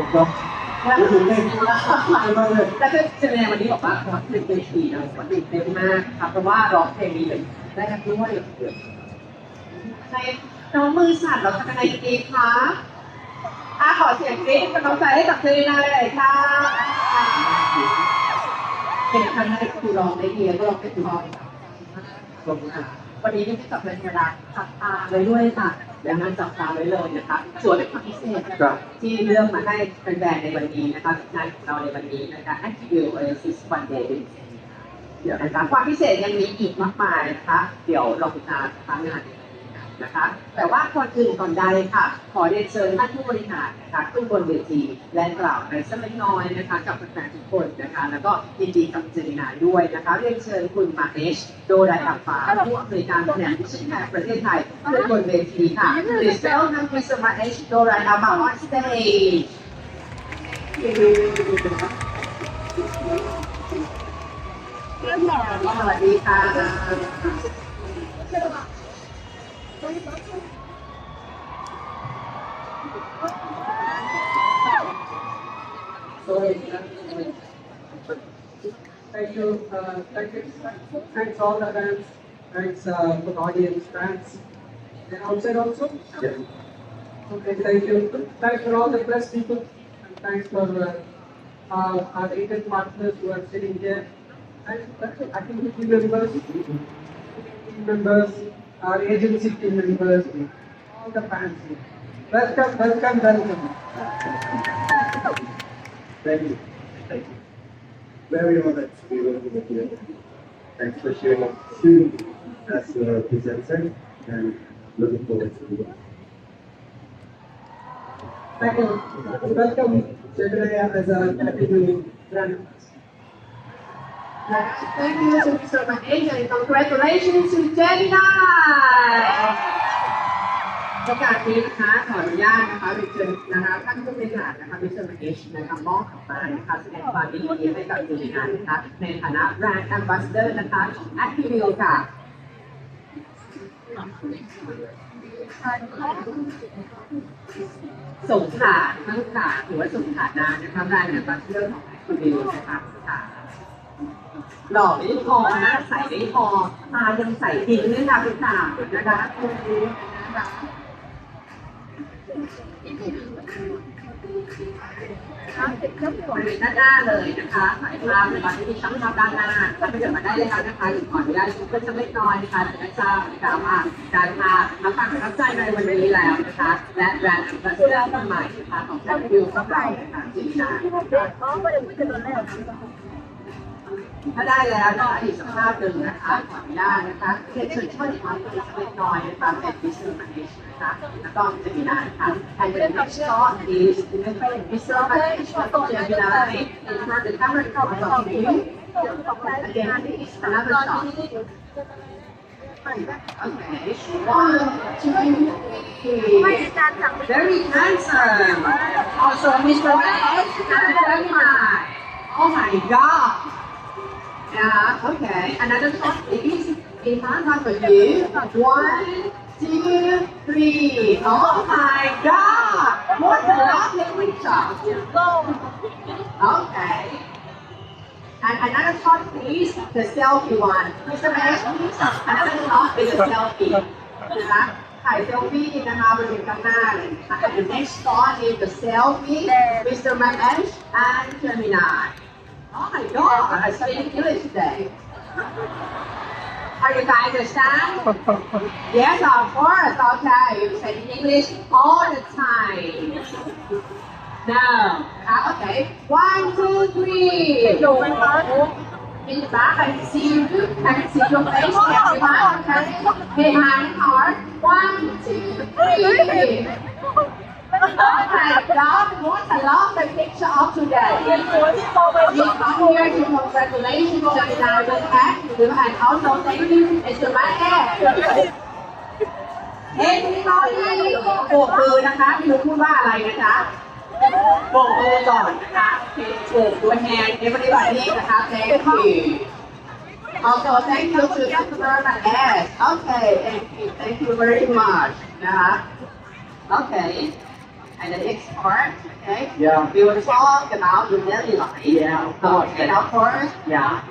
ผมก็รู้สึกเต้นมากเลยและคือเจเนวันนี้บอกว่าขอตื่นเต้นดีนะขอตื่นเต้นมากครับเพราะว่าร้องเพลงนี้เลยได้รับด้วยในน้องมือสั่นเราทำยังไงดีคะอะขอเสียงกรี๊ดเป็นกำลังใจให้กับเจเนนาเลยค่ะเป็นครั้งแรกที่ครูร้องได้ดีแล้วก็ร้องได้เพราะขอบคุณค่ะวันนี้นี่ที่กับเพลงธรรมดาจับตาไว้ด้วยค่ะ ดังนั้นจับตาไว้เลยนะคะส่วนเป็นความพิเศษนะครัคะบที่เลือกมาให้แฟนๆในวันนี้นะคะงานของเราในวันนี้นะคะ Active Oasis One Day เดี๋ยวนะคะความพิเศษยังมีอีกมากมายนะคะ เดี๋ยวเราติดตามทางงาน นะคะ แต่ว่าก่อนอื่นก่อนใดค่ะ ขอเรียนเชิญท่านผู้บริหารนะคะขึ้นบนเวทีและกล่าวในสักเล็กน้อยนะคะ กับแฟนๆทุกคนนะคะ แล้วก็ยินดีกับเจมินาด้วยนะคะ เรียนเชิญคุณมาเอชโดไดอัฟฟ้าผู้อำนวยการแผนกวิชาการประเทศไทยขึ้นบนเวทีค่ะ Please welcome Mr. Mahesh Dorai Abba on stage สวัสดีค่ะ Thank you, uh, thank you, thanks all the fans, thanks uh, for the audience, fans, and outside also. Yeah. Okay, thank you. Thanks for all the press people, and thanks for uh, our agent partners who are sitting here. And. I think team members, team members, our agency team members, all the fans. Welcome, welcome, welcome. Thank you. Thank you. Very honored to be working with you. Thanks for sharing up soon as a presenter and looking forward to it. Thank you. Welcome, Chedraya, as a category brand. Thank you to Mr. Mahesh and congratulations to Gemini โอกาสนี้นะคะขออนุญาตนะคะเรียนเชิญนะคะท่านผู้บริหารนะคะมิสเตอร์มาเอชนะคะมอบของมานะคะแสดงความยินดีให้กับเจมินานะคะในฐานะแบรนด์แอมบาสเดอร์นะคะของ Activio ค่ะสงขาทั้งขาหรือว่าสงขานานะคะแบรนด์แอมบาสเดอร์ของ Activio นะคะค่ะ หล่อไม่พอหนะใสไม่พอตายังใส่จริงด้วยนะคุณสานะคะคุณรู้นะคะบริเวณด้านหน้าเลยนะคะถ่ายภาพในวันที่มีช่างภาพด้านหน้าถ้าไปเดินมาได้เลยค่ะนะคะหรือขออนุญาตชุดเพื่อนสักเล็กน้อยนะคะจะได้ทราบนะคะว่าการพาน้ำฟังประทับใจในวันนี้แล้วนะคะ และแบรนด์แอมบาสเดอร์คนใหม่นะคะของแซมบิวของเรานะคะจีน่า ถ้าได้แล้วนะคะอีกสักภาพหนึ่งนะคะขออนุญาตนะคะเรียนเชิญช่วยความเป็นสักเล็กน้อยนะคะเป็นวิศวกรนะคะแล้วก็จะมีนานค่ะ and the next shot is Mr. Mahesh from Gemini in front of the camera from you again please another shot okay one two three very handsome also Mr. Mahesh and Gemini oh my god yeah, okay. Another shot, please. In front of you. One, two, three. Oh my God! What a lovely picture. Okay. And another shot, please. The selfie one. Mr. Mahesh, please. Another shot is a selfie. นะคะถ่ายเซลฟี่นะคะบริเวณข้างหน้าเลยนะคะ And the next shot is the selfie. Mr. Mahesh and Gemini. Oh my god, I speak English today. Are you guys understand? yes, of course. Okay, you speak English all the time. Now, Ah, okay. One, two, three. In the back, I can see you. I can see your face. Everyone, okay? Behind the car. One, two, three. Oh my God! What a lovely picture of today. We come here to congratulate Gemini with Active and also thank you Mr. Mahesh. เฮ้ยพี่น้อยโบกมือนะคะไม่รู้พูดว่าอะไรนะจ๊ะโบกมือก่อนนะคะโบกด้วยแฮนด์ everybody นะคะ thank you also thank you to Mr. Mahesh okay thank you thank you very much นะคะ okay And the next part, okay? Yeah. We will talk about your daily life. Yeah, of course. And of course, Yeah.